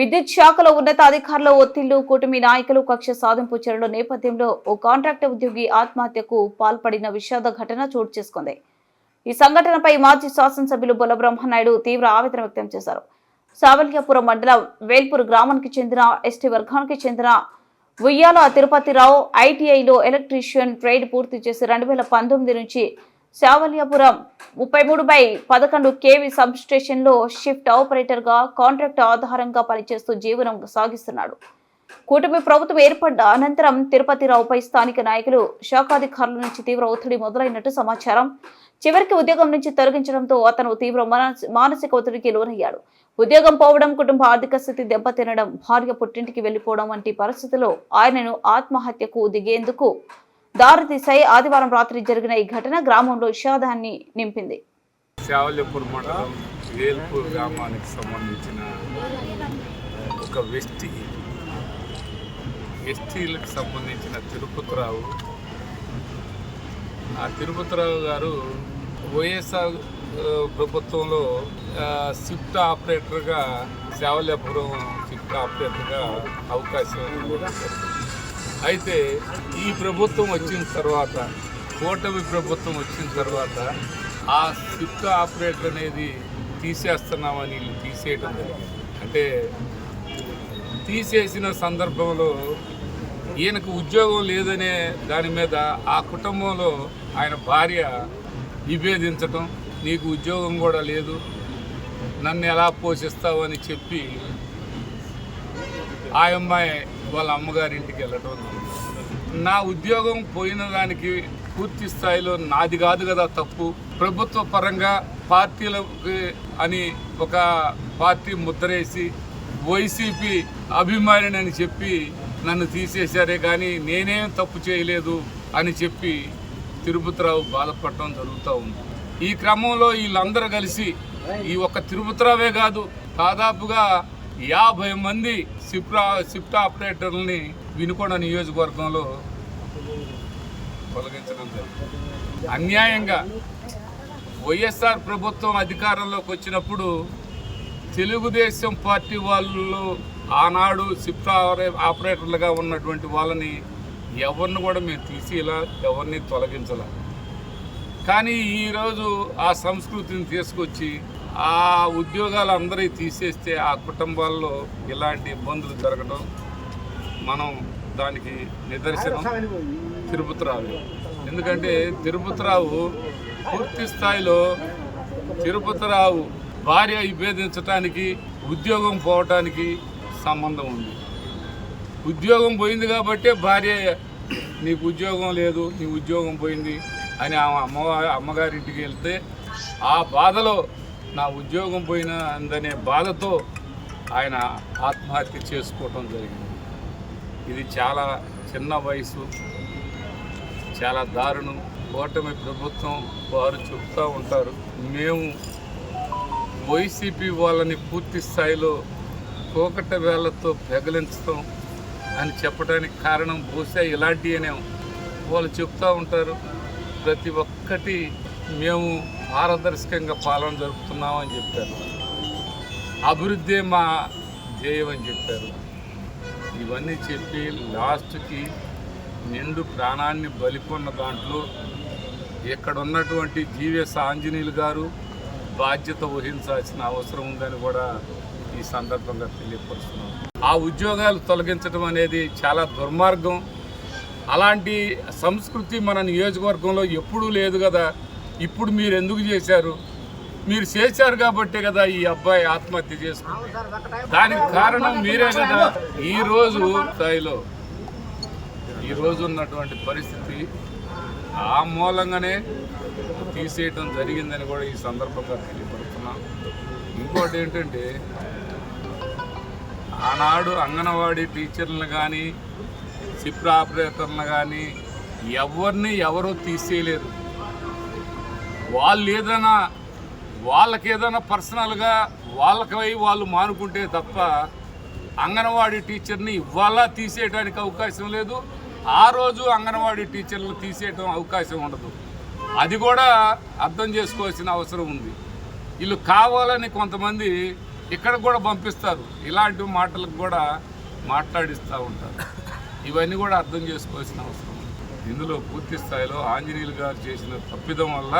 విద్యుత్ శాఖలో ఉన్నతాధికారుల ఒత్తిళ్ళు కూటమి నాయకులు కక్ష సాధింపు చర్యల నేపథ్యంలో ఓ కాంట్రాక్ట్ ఉద్యోగి ఆత్మహత్యకు పాల్పడిన విషాద ఘటన చోటు చేసుకుంది. ఈ సంఘటనపై మాజీ శాసనసభ్యులు బొలబ్రహ్మనాయుడు తీవ్ర ఆవేదన వ్యక్తం చేశారు. సావల్యాపురం మండలం వేల్పూర్ గ్రామానికి చెందిన ఎస్టీ వర్గానికి చెందిన ఉయ్యాల తిరుపతిరావు ఐటీఐలో ఎలక్ట్రీషియన్ ట్రేడ్ పూర్తి చేసి రెండు వేల పంతొమ్మిది నుంచి శావల్యాపురం ముప్పై మూడు బై పదకొండు కేవీ సబ్ స్టేషన్లో షిఫ్ట్ ఆపరేటర్గా కాంట్రాక్ట్ ఆధారంగా పనిచేస్తూ జీవనం సాగిస్తున్నాడు. కూటమి ప్రభుత్వం ఏర్పడ్డ అనంతరం తిరుపతిరావుపై స్థానిక నాయకులు శాఖాధికారుల నుంచి తీవ్ర ఒత్తిడి మొదలైనట్టు సమాచారం. చివరికి ఉద్యోగం నుంచి తొలగించడంతో అతను తీవ్ర మానసిక ఒత్తిడికి లోనయ్యాడు. ఉద్యోగం పోవడం కుటుంబ ఆర్థిక స్థితి దెబ్బతినడం భార్య పుట్టింటికి వెళ్ళిపోవడం వంటి పరిస్థితుల్లో ఆయనను ఆత్మహత్యకు దిగేందుకు దారితీశాయి ఆదివారం రాత్రి జరిగిన ఈ ఘటన గ్రామంలో విషాదాన్ని నింపింది. శావల్యపూర్ మండలం వేల్పూర్ గ్రామానికి సంబంధించిన ఒక వ్యక్తి ఎస్టీలకు సంబంధించిన తిరుపతిరావు. ఆ తిరుపతిరావు గారు వైఎస్ఆర్ ప్రభుత్వంలో షిఫ్ట్ ఆపరేటర్గా శావల్యాపురం షిఫ్ట్ ఆపరేటర్గా అవకాశం ఇవ్వడం అయితే ఈ ప్రభుత్వం వచ్చిన తర్వాత కూటమి ప్రభుత్వం వచ్చిన తర్వాత ఆ స్విఫ్ట్ ఆపరేటర్ అనేది తీసేస్తున్నామని వీళ్ళు తీసేయటం అంటే తీసేసిన సందర్భంలో ఈయనకు ఉద్యోగం లేదనే దాని మీద ఆ కుటుంబంలో ఆయన భార్య నిభేదించటం నీకు ఉద్యోగం కూడా లేదు నన్ను ఎలా పోషిస్తావు అని చెప్పి ఆ అమ్మాయి వాళ్ళ అమ్మగారింటికి వెళ్ళటం నా ఉద్యోగం పోయిన దానికి పూర్తి స్థాయిలో నాది కాదు కదా తప్పు. ప్రభుత్వ పరంగా పార్టీలకి అని ఒక పార్టీ ముద్రేసి వైసీపీ అభిమానిని అని చెప్పి నన్ను తీసేశారే కానీ నేనేం తప్పు చేయలేదు అని చెప్పి తిరుపతిరావు బాధపడటం జరుగుతూ ఉంది. ఈ క్రమంలో వీళ్ళందరూ కలిసి ఈ ఒక్క తిరుపతిరావే కాదు దాదాపుగా యాభై మంది సిప్రా షిఫ్ట్ ఆపరేటర్లని వినుకొండ నియోజకవర్గంలో తొలగించడం జరిగింది. అన్యాయంగా వైఎస్ఆర్ ప్రభుత్వం అధికారంలోకి వచ్చినప్పుడు తెలుగుదేశం పార్టీ వాళ్ళు ఆనాడు షిఫ్ట్ ఆపరేటర్లుగా ఉన్నటువంటి వాళ్ళని ఎవరిని కూడా మేము తీసి ఇలా ఎవరిని తొలగించాల. కానీ ఈరోజు ఆ సంస్కృతిని తీసుకొచ్చి ఆ ఉద్యోగాలు అందరికీ తీసేస్తే ఆ కుటుంబాల్లో ఇలాంటి ఇబ్బందులు జరగడం మనం దానికి నిదర్శనం తిరుపతిరావు. ఎందుకంటే తిరుపతిరావు పూర్తి స్థాయిలో తిరుపతిరావు భార్య విభేదించడానికి ఉద్యోగం పోవటానికి సంబంధం ఉంది. ఉద్యోగం పోయింది కాబట్టే భార్య నీకు ఉద్యోగం లేదు నీ ఉద్యోగం పోయింది అని ఆమె అమ్మ అమ్మగారింటికి వెళ్తే ఆ బాధలో నా ఉద్యోగం పోయిన అందనే బాధతో ఆయన ఆత్మహత్య చేసుకోవటం జరిగింది. ఇది చాలా చిన్న వయసు చాలా దారుణం. కూటమి ప్రభుత్వం వారు చెప్తూ ఉంటారు మేము వైసీపీ వాళ్ళని పూర్తి స్థాయిలో కోకట వేళ్ళతో పెగలించడం అని చెప్పడానికి కారణం బహుశా ఇలాంటివనే వాళ్ళు చెప్తూ ఉంటారు ప్రతి ఒక్కటి మేము పారదర్శకంగా పాలన జరుపుతున్నామని చెప్పారు. అభివృద్ధి మా ధ్యేయం అని చెప్పారు. ఇవన్నీ చెప్పి లాస్ట్కి నిండు ప్రాణాన్ని బలికొన్న దాంట్లో ఇక్కడ ఉన్నటువంటి జీవీఎస్ ఆంజనేయులు గారు బాధ్యత వహించాల్సిన అవసరం ఉందని కూడా ఈ సందర్భంగా తెలియపరుస్తున్నాం. ఆ ఉద్యోగాలు తొలగించడం అనేది చాలా దుర్మార్గం. అలాంటి సంస్కృతి మన నియోజకవర్గంలో ఎప్పుడూ లేదు కదా. ఇప్పుడు మీరు ఎందుకు చేశారు? మీరు చేశారు కాబట్టే కదా ఈ అబ్బాయి ఆత్మహత్య చేసుకుంది. దానికి కారణం మీరే కదా. ఈ రోజు స్థాయిలో ఈ రోజు ఉన్నటువంటి పరిస్థితి ఆ మూలంగానే తీసేయటం జరిగిందని కూడా ఈ సందర్భంగా తెలియపడుతున్నాం ఇంకోటి ఏంటంటే ఆనాడు అంగన్వాడీ టీచర్లను కానీ సిప్ర ఆపరేటర్లను కానీ ఎవరిని ఎవరూ తీసేయలేరు వాళ్ళు ఏదైనా వాళ్ళకి ఏదైనా పర్సనల్గా వాళ్ళకై వాళ్ళు మానుకుంటే తప్ప అంగన్వాడీ టీచర్ని ఇవాళ తీసేయడానికి అవకాశం లేదు. ఆ రోజు అంగన్వాడీ టీచర్లు తీసేయడం అవకాశం ఉండదు. అది కూడా అర్థం చేసుకోవాల్సిన అవసరం ఉంది. వీళ్ళు కావాలని కొంతమంది ఇక్కడ కూడా పంపిస్తారు. ఇలాంటి మాటలకు కూడా మాట్లాడిస్తూ ఉంటారు. ఇవన్నీ కూడా అర్థం చేసుకోవాల్సిన అవసరం ఉంది. ఇందులో పూర్తి స్థాయిలో ఆంజనేయులు గారు చేసిన తప్పిదం వల్ల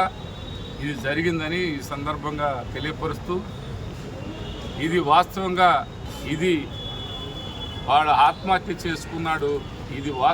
ఇది జరిగిందని ఈ సందర్భంగా తెలియపరుస్తూ ఇది వాస్తవంగా ఇది వాడు ఆత్మహత్య చేసుకున్నాడు ఇది వాస్తవం